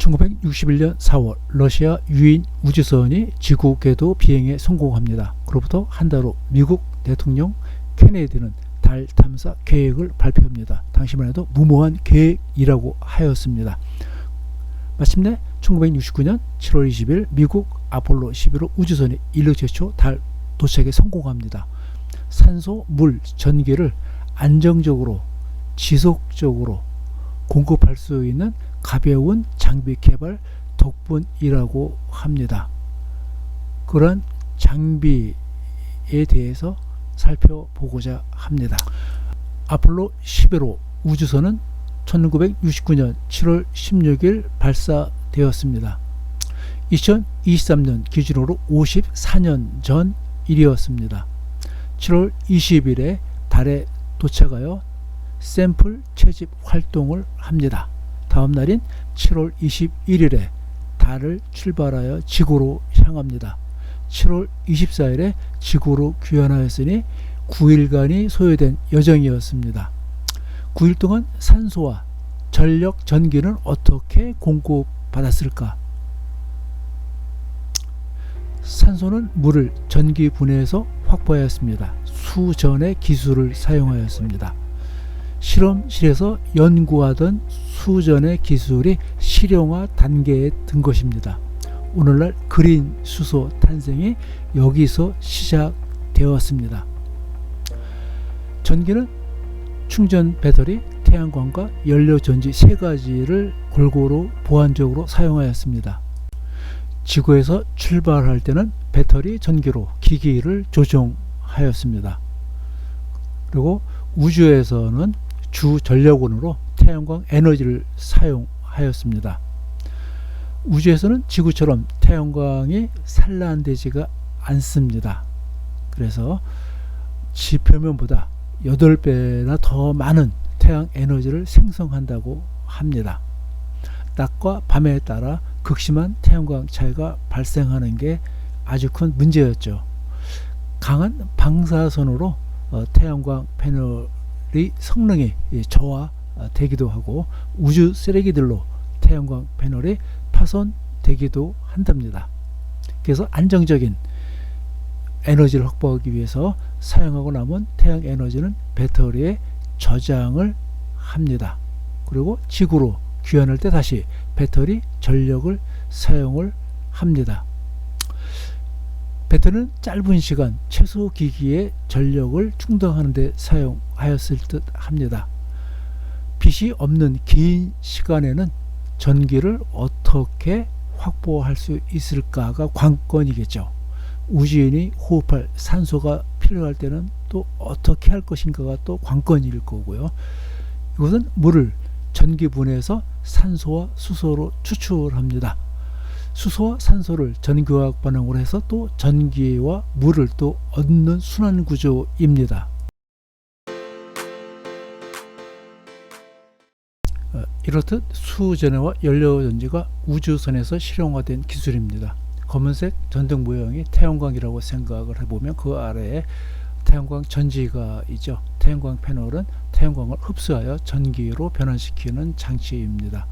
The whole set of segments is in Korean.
1961년 4월 러시아 유인 우주선이 지구 궤도 비행에 성공합니다. 그로부터 한 달 후 미국 대통령 케네디는 달 탐사 계획을 발표합니다. 당시만 해도 무모한 계획이라고 하였습니다. 마침내 1969년 7월 20일 미국 아폴로 11호 우주선이 인류 최초 달 도착에 성공합니다. 산소, 물, 전기를 안정적으로 지속적으로 공급할 수 있는 가벼운 장비 개발 덕분이라고 합니다. 그런 장비에 대해서 살펴보고자 합니다. 아폴로 11호 우주선은 1969년 7월 16일 발사되었습니다. 2023년 기준으로 54년 전 일이었습니다. 7월 20일에 달에 도착하여 샘플 채집 활동을 합니다. 다음 날인 7월 21일에 달을 출발하여 지구로 향합니다. 7월 24일에 지구로 귀환하였으니 9일간이 소요된 여정이었습니다. 9일 동안 산소와 전력, 전기는 어떻게 공급받았을까? 산소는 물을 전기 분해해서 확보하였습니다. 수전의 기술을 사용하였습니다. 실험실에서 연구하던 수전의 기술이 실용화 단계에 든 것입니다. 오늘날 그린 수소 탄생이 여기서 시작되었습니다. 전기는 충전 배터리, 태양광과 연료 전지 세 가지를 골고루 보완적으로 사용하였습니다. 지구에서 출발할 때는 배터리 전기로 기기를 조종하였습니다. 그리고 우주에서는 주 전력원으로 태양광 에너지를 사용하였습니다. 우주에서는 지구처럼 태양광이 산란되지가 않습니다. 그래서 지표면보다 8배나 더 많은 태양 에너지를 생성한다고 합니다. 낮과 밤에 따라 극심한 태양광 차이가 발생하는 게 아주 큰 문제였죠. 강한 방사선으로 어, 태양광 패널의 성능이 저하되기도 하고 우주 쓰레기들로 태양광 패널이 파손되기도 한답니다. 그래서 안정적인 에너지를 확보하기 위해서 사용하고 남은 태양 에너지는 배터리에 저장을 합니다. 그리고 지구로 귀환할 때 다시 배터리 전력을 사용을 합니다. 배터리는 짧은 시간 최소 기기의 전력을 충당하는 데 사용 하였을 듯 합니다. 빛이 없는 긴 시간에는 전기를 어떻게 확보할 수 있을까가 관건이겠죠. 우주인이 호흡할 산소가 필요할 때는 또 어떻게 할 것인가가 또 관건일 거고요. 이것은 물을 전기분해해서 산소와 수소로 추출합니다. 수소와 산소를 전기화학 반응으로 해서 또 전기와 물을 또 얻는 순환 구조입니다. 이렇듯 수전해와 연료전지가 우주선에서 실용화된 기술입니다. 검은색 전등 모형이 태양광이라고 생각을 해보면 그 아래에 태양광 전지가 있죠. 태양광 패널은 태양광을 흡수하여 전기로 변환시키는 장치입니다.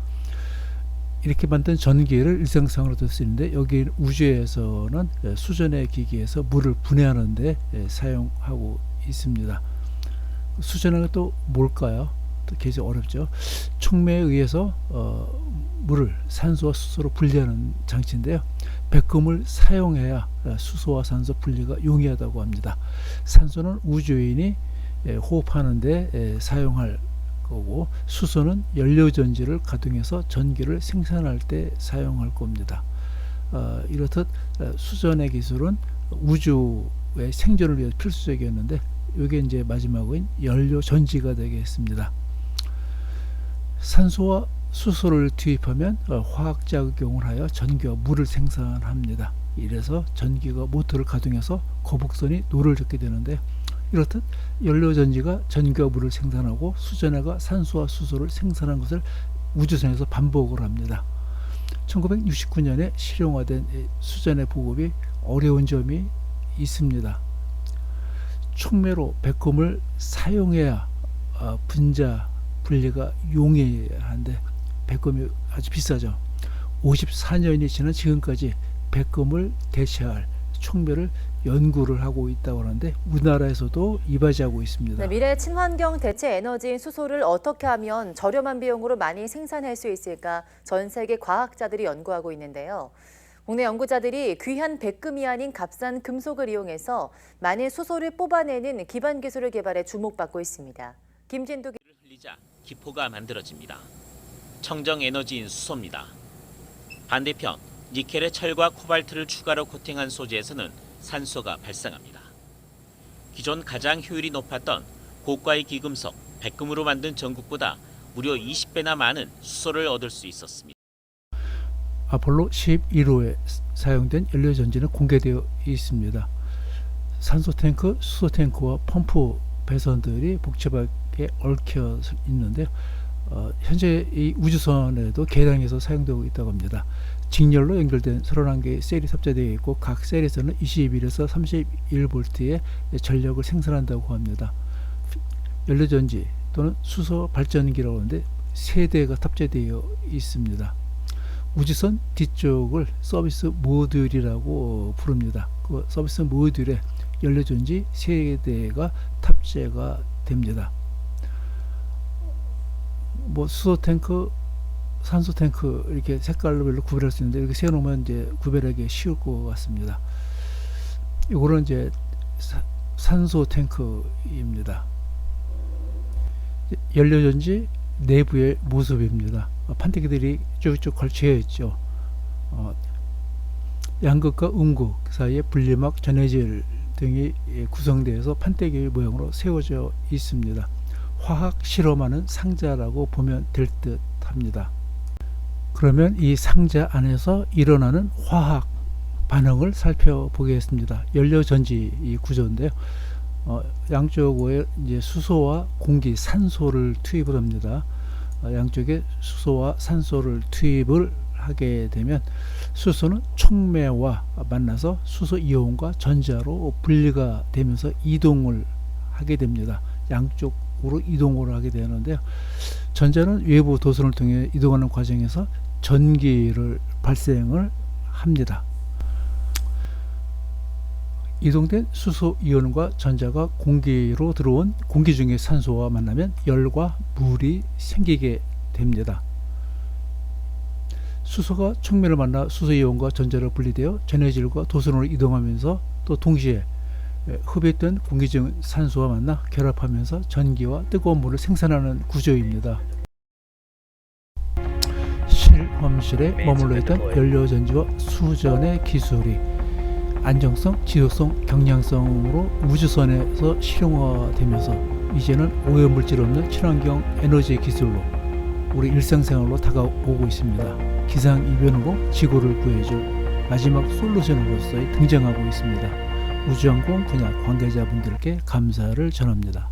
이렇게 만든 전기를 일상상으로 쓸수는데 여기 우주에서는 수전의 기기에서 물을 분해하는 데 사용하고 있습니다. 수전은 또 뭘까요? 또 굉장히 어렵죠. 촉매에 의해서 어, 물을 산소와 수소로 분리하는 장치인데요. 백금을 사용해야 수소와 산소 분리가 용이하다고 합니다. 산소는 우주인이 호흡하는데 사용할 거고 수소는 연료 전지를 가동해서 전기를 생산할 때 사용할 겁니다. 어, 이렇듯 수전의 기술은 우주의 생존을 위해 필수적이었는데 이게 이제 마지막은 연료 전지가 되겠습니다. 산소와 수소를 투입하면 어, 화학 작용을 하여 전기와 물을 생산합니다. 이래서 전기가 모터를 가동해서 거북선이 노를 젓게 되는데 이렇듯 연료전지가 전기와 물을 생산하고 수전해가 산소와 수소를 생산한 것을 우주선에서 반복을 합니다. 1969년에 실용화된 수전의 보급이 어려운 점이 있습니다. 촉매로 백금을 사용해야 어, 분자 분리가 용이한데 백금이 아주 비싸죠. 54년이 지난 지금까지 백금을 대체할 촉매를 연구를 하고 있다고 하는데 우리나라에서도 이바지하고 있습니다. 네, 미래 친환경 대체 에너지인 수소를 어떻게 하면 저렴한 비용으로 많이 생산할 수 있을까 전 세계 과학자들이 연구하고 있는데요. 국내 연구자들이 귀한 백금이 아닌 값싼 금속을 이용해서 많은 수소를 뽑아내는 기반 기술을 개발해 주목받고 있습니다. 김진도 기포가 만들어집니다. 청정 에너지인 수소입니다. 반대편 니켈에 철과 코발트를 추가로 코팅한 소재에서는 산소가 발생합니다. 기존 가장 효율이 높았던 고가의 기금속 백금으로 만든 전국보다 무려 20배나 많은 수소를 얻을 수 있었습니다. 아폴로 11호에 사용된 연료 전지는 공개되어 있습니다. 산소 탱크, 수소 탱크와 펌프 배선들이 복 잡하게 얽혀 있는데 어, 현재 이 우주선에도 개량해서 사용되고 있다고 합니다. 직렬로 연결된 31개의 셀이 탑재되어 있고 각 셀에서는 21에서 31V의 전력을 생산한다고 합니다. 연료전지 또는 수소 발전기라고 하는데 세 대가 탑재되어 있습니다. 우주선 뒤쪽을 서비스 모듈이라고 부릅니다. 그 서비스 모듈에 연료전지 세 대가 탑재가 됩니다. 뭐 수소 탱크, 산소 탱크 이렇게 색깔별로 구별할 수 있는데 이렇게 세놓으면 이제 구별하기 쉬울 것 같습니다. 이거는 이제 사- 산소 탱크입니다. 연료전지 내부의 모습입니다. 어, 판때기들이 쭉쭉 걸쳐 있죠. 어, 양극과 음극 사이에 분리막, 전해질 등이 예, 구성되어서 판때기 모양으로 세워져 있습니다. 화학 실험하는 상자라고 보면 될 듯 합니다. 그러면 이 상자 안에서 일어나는 화학 반응을 살펴보겠습니다. 연료 전지 이 구조인데요. 어, 양쪽에 이제 수소와 공기, 산소를 투입을 합니다. 어, 양쪽에 수소와 산소를 투입을 하게 되면 수소는 촉매와 만나서 수소 이온과 전자로 분리가 되면서 이동을 하게 됩니다. 양쪽 으로 이동을 하게 되는데요. 전자는 외부 도선을 통해 이동하는 과정에서 전기를 발생을 합니다. 이동된 수소 이온과 전자가 공기로 들어온 공기 중의 산소와 만나면 열과 물이 생기게 됩니다. 수소가 촉매를 만나 수소 이온과 전자로 분리되어 전해질과 도선으로 이동하면서 또 동시에 예, 흡입된 공기 중 산소와 만나 결합하면서 전기와 뜨거운 물을 생산하는 구조입니다. 실험실에 머물러 있던 연료전지와 수전의 기술이 안정성, 지속성, 경량성으로 우주선에서 실용화되면서 이제는 오염물질 없는 친환경 에너지 기술로 우리 일상생활로 다가오고 있습니다. 기상 이변으로 지구를 구해줄 마지막 솔루션으로서 등장하고 있습니다. 우주항공 분야 관계자분들께 감사를 전합니다.